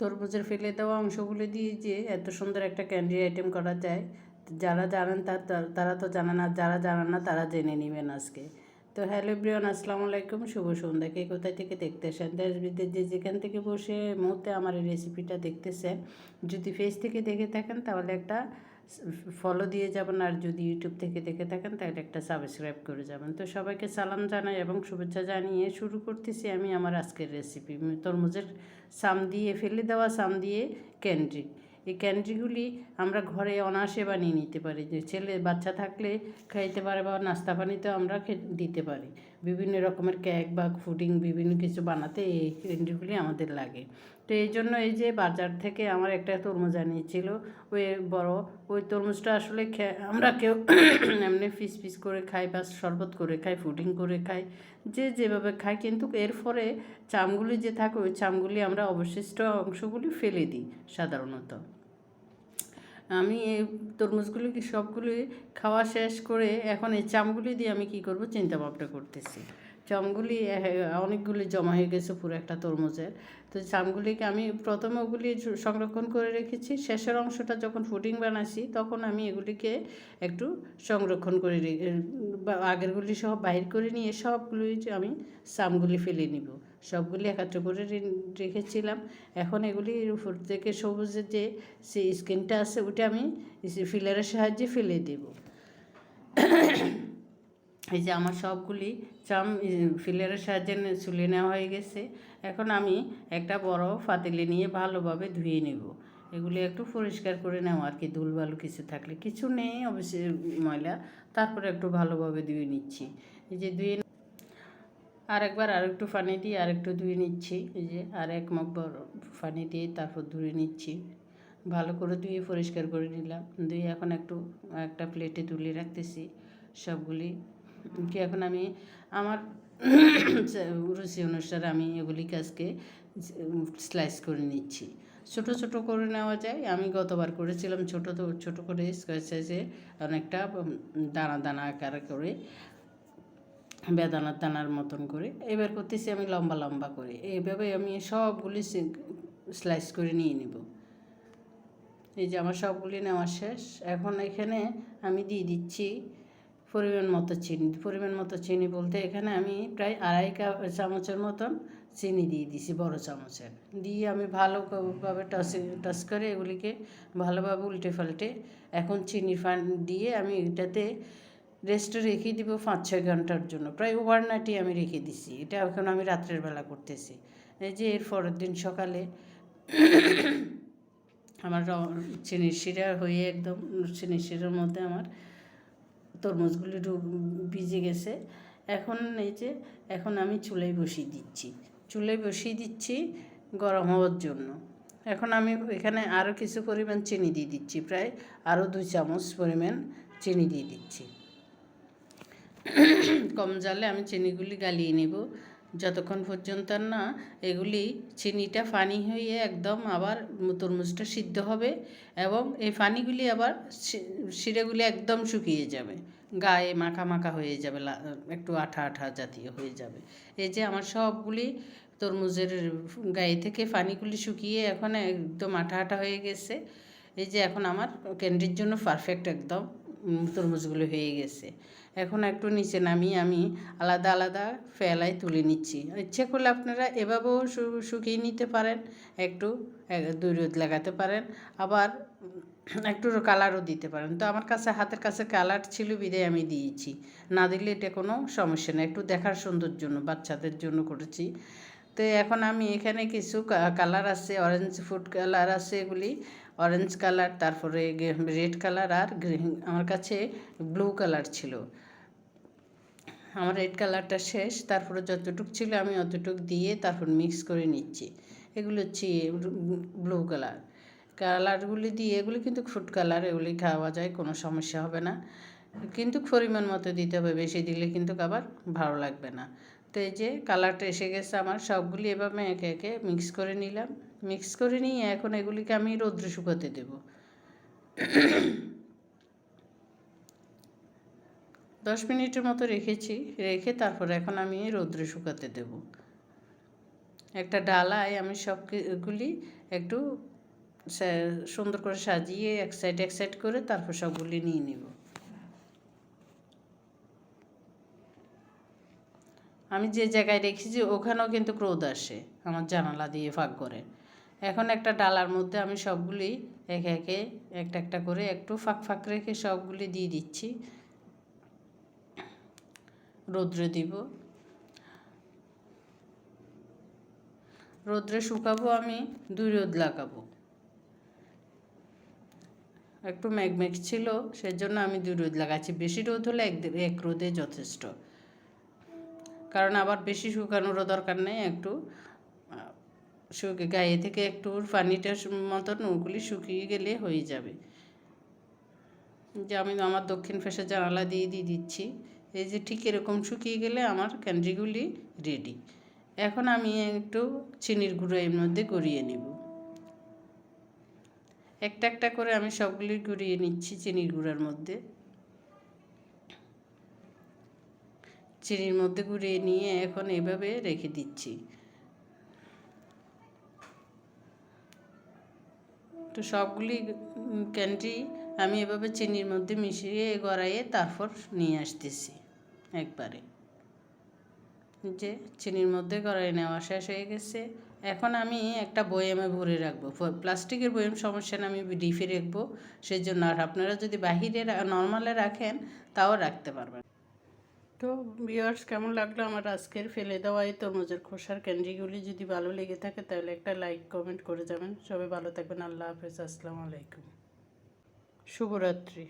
তরমুজের ফেলে দেওয়া অংশগুলো দিয়ে যে এত সুন্দর একটা ক্যান্ডি আইটেম করা যায়, যারা জানেন তার তার- তো জানে না, যারা জানে না তারা জেনে নেবেন আজকে। তো হ্যালো ব্রিয়ন আসসালামু আলাইকুম, শুভ সন্ধ্যা। কে কোথায় থেকে দেখতেছেন? দেশ যে যেখান থেকে বসে মুহূর্তে আমার এই রেসিপিটা দেখতেছেন, যদি ফেস থেকে দেখে থাকেন তাহলে একটা ফলো দিয়ে যাবেন আর যদি ইউটিউব থেকে দেখে থাকেন তাহলে একটা সাবস্ক্রাইব করে যাবেন। তো সবাইকে সালাম জানাই এবং শুভেচ্ছা জানিয়ে শুরু করতেছি আমি আমার আজকের রেসিপি তরমুজের সাম দিয়ে, ফেলে দেওয়া সাম দিয়ে ক্যান্ডি এই ক্যান্ডিগুলি আমরা ঘরে অনায়াসে বানিয়ে নিতে পারি। যে ছেলে বাচ্চা থাকলে খাইতে পারে বা নাস্তা পানিতেও আমরা দিতে পারি। বিভিন্ন রকমের কেক বা ফুডিং বিভিন্ন কিছু বানাতে এই ক্যান্ডিগুলি আমাদের লাগে। তো এই জন্য এই যে বাজার থেকে আমার একটা তরমুজ আনিয়েছিল, ওই বড়, ওই তরমুজটা আসলে আমরা কেউ এমনি পিস পিস করে খাই বা শরবত করে খাই ফুডিং করে খাই, যে যেভাবে খাই, কিন্তু এর ফলে চামগুলি যে থাকে, ওই চামগুলি আমরা অবশিষ্ট অংশগুলি ফেলে দিই সাধারণত। আমি এই তরমুজগুলি কি সবগুলি খাওয়া শেষ করে এখন এই চামগুলি দিয়ে আমি কি করব চিন্তা ভাবনা করতেছি। চামগুলি অনেকগুলি জমা হয়ে গেছে পুরো একটা তরমুজের। তো চামগুলিকে আমি প্রথমে ওগুলি সংরক্ষণ করে রেখেছি। শেষের অংশটা যখন ফুডিং বানাচ্ছি তখন আমি এগুলিকে একটু সংরক্ষণ করে আগেরগুলি সব বাহির করে নিয়ে সবগুলি আমি চামগুলি ফেলে নিব। সবগুলি একাত্র করে রেখেছিলাম। এখন এগুলির উপর থেকে সবুজের যে স্কিনটা আছে ওটা আমি ফিলারের সাহায্যে ফেলে দেব। এই যে আমার সবগুলি চাম ফিলারের সাহায্যে চুলে নেওয়া হয়ে গেছে। এখন আমি একটা বড় ফাতেলে নিয়ে ভালোভাবে ধুয়ে নেব। এগুলি একটু পরিষ্কার করে নেওয়া আর কি ধুলবালু কিছু থাকলে। কিছু নেই অবশ্যই ময়লা, তারপরে একটু ভালোভাবে ধুয়ে নিচ্ছি। এই যে ধুয়ে আর একবার আর একটু পানি দিয়ে আর একটু ধুয়ে নিচ্ছি। এই যে আর এক মগ পানি দিয়ে তারপর ধুয়ে নিচ্ছি। ভালো করে ধুয়ে পরিষ্কার করে নিলাম। ধুয়ে এখন একটু একটা প্লেটে তুলে রাখতেছি সবগুলি। কি এখন আমি আমার রুচি অনুসারে আমি এগুলি আজকে স্লাইস করে নিচ্ছি। ছোট ছোট করে নেওয়া যায়। আমি গতবার করেছিলাম ছোট, তো ছোট করে স্কোয়ার সাইজে অনেকটা দানা দানা আকার করে। বেদানার দানার মতন করে। এবার করতেছি আমি লম্বা লম্বা করে। এইভাবে আমি সবগুলি স্লাইস করে নিয়ে নিব। এই যে আমার সবগুলি নেওয়া শেষ। এখন এখানে আমি দিয়ে দিচ্ছি পরিমাণ মতো চিনি। পরিমাণ মতো চিনি বলতে এখানে আমি প্রায় আড়াই কাপ চামচের মতন চিনি দিয়ে দিছি বড় চামচের। দিয়ে আমি ভালোভাবে টাচ টস করে এগুলিকে ভালোভাবে উল্টে পাল্টে এখন চিনি ফান, দিয়ে আমি এটাতে রেস্টে রেখে দিব পাঁচ ছয় ঘণ্টার জন্য। প্রায় ওভারনাইটই আমি রেখে দিছি। এটা এখন আমি রাত্রের বেলা করতেছি। এই যে এর পরের দিন সকালে আমার চিনির শিরা হয়ে একদম চিনির শিরার মধ্যে আমার তরমুজগুলি ভিজে গেছে। এখন এই যে, এখন আমি চুলায় বসিয়ে দিচ্ছি। চুলায় বসিয়ে দিচ্ছি গরম হওয়ার জন্য। এখন আমি এখানে আরও কিছু পরিমাণ চিনি দিয়ে দিচ্ছি। প্রায় আরও দুই চামচ পরিমাণ চিনি দিয়ে দিচ্ছি। কম জালে আমি চিনিগুলি গালিয়ে নেব। যতক্ষণ পর্যন্ত না এগুলি চিনিটা ফানি হয়ে একদম আবার তরমুজটা সিদ্ধ হবে এবং এই ফানিগুলি আবার শিরাগুলি একদম শুকিয়ে যাবে। গায়ে মাখা মাখা হয়ে যাবে একটু আঠা আঠা জাতীয় হয়ে যাবে। এই যে আমার সবগুলি তরমুজের গায়ে থেকে পানিগুলি শুকিয়ে এখন একদম আঠা আঠা হয়ে গেছে। এই যে এখন আমার ক্যান্ডির জন্য পারফেক্ট একদম। তরমুজগুলো হয়ে গেছে। এখন একটু নিচে নামিয়ে আমি আলাদা আলাদা ফেলায় তুলে নিচ্ছি। ইচ্ছে করলে আপনারা এভাবেও শুকিয়ে নিতে পারেন, একটু এক- দুই রোদ লাগাতে পারেন। আবার একটু কালারও দিতে পারেন। তো আমার কাছে, হাতের কাছে কালার ছিল বিদায় আমি দিয়েছি। না দিলে এটা কোনো সমস্যা নেই। একটু দেখার সৌন্দর্য জন্য বাচ্চাদের জন্য করেছি। তো এখন আমি এখানে কিছু কালার আছে অরেঞ্জ ফুড কালার আছে এগুলি। অরেঞ্জ কালার তারপরে রেড কালার আর গ্রিন আমার কাছে ব্লু কালার ছিল। আমার রেড কালারটা শেষ, তারপরে যতটুকু ছিল আমি অতটুক দিয়ে তারপর মিক্স করে নিচ্ছি। এগুলো হচ্ছে ব্লু কালার কালারগুলি দিয়ে, এগুলি কিন্তু ফুড কালার এগুলি খাওয়া যায়, কোনো সমস্যা হবে না। কিন্তু পরিমাণ মতো দিতে হবে, বেশি দিলে কিন্তু আবার ভালো লাগবে না। তো এই যে কালারটা এসে গেছে আমার, সবগুলি এভাবে একে একে মিক্স করে নিলাম। মিক্স করে নিয়ে এখন এগুলিকে আমি রৌদ্রে শুকাতে দেবো। দশ মিনিটের মতো রেখেছি, রেখে তারপর এখন আমি রৌদ্রে শুকাতে দেব। একটা ডালায় আমি সবগুলি একটু সুন্দর করে সাজিয়ে এক সাইড এক সাইড করে তারপর সবগুলি নিয়ে নিব। আমি যে জায়গায় রেখেছি ওখানেও কিন্তু ক্রোধ আসে, আমার জানালা দিয়ে ফাঁক করে। এখন একটা ডালার মধ্যে আমি সবগুলি একে একে, একটা একটা করে একটু ফাঁক ফাঁক রেখে সবগুলি দিয়ে দিচ্ছি। রৌদ্রে দিব। রৌদ্রে শুকাবো আমি, দুই রোদ লাগাবো। একটু ম্যাগম্যাগ ছিল, সেজন্য আমি দুই রোদ লাগাচ্ছি। বেশি রোদ হলে এক এক রোদে যথেষ্ট। কারণ আবার বেশি শুকানোরও দরকার নেই, একটু শুকে গায়ে থেকে একটু পানিটার মতন ওগুলি শুকিয়ে গেলে হয়ে যাবে। যে আমি আমার দক্ষিণ ফেসে জানালা দিয়ে দিয়ে দিচ্ছি, এই যে ঠিক এরকম শুকিয়ে গেলে আমার ক্যান্ডিগুলি রেডি। এখন আমি একটু চিনির গুঁড়ো এর মধ্যে গড়িয়ে নেব। একটা একটা করে আমি সবগুলি গড়িয়ে নিচ্ছি চিনির গুঁড়ার মধ্যে। চিনির মধ্যে গুঁড়িয়ে নিয়ে এখন এভাবে রেখে দিচ্ছি। তো সবগুলি ক্যান্ডি আমি এভাবে চিনির মধ্যে মিশিয়ে গড়াইয়ে তারপর নিয়ে আসতেছি একবারে। যে চিনির মধ্যে গড়াই নেওয়া শেষ হয়ে গেছে। এখন আমি একটা বয়ামে ভরে রাখব। প্লাস্টিকের বয়াম সমস্যা না, আমি ডিপে রাখব। সেই জন্য আর আপনারা যদি বাহিরে নর্মালে রাখেন, তাও রাখতে পারবেন। তো ভিওয়ার্স কেমন লাগল আমার আজকের ফেলে দেওয়া এই তরমুজের খোসার ক্যান্ডিগুলি যদি ভালো লেগে থাকে তাহলে একটা লাইক কমেন্ট করে যাবেন। সবাই ভালো থাকবেন। আল্লাহ হাফেজ। আসসালামু আলাইকুম। শুভরাত্রি।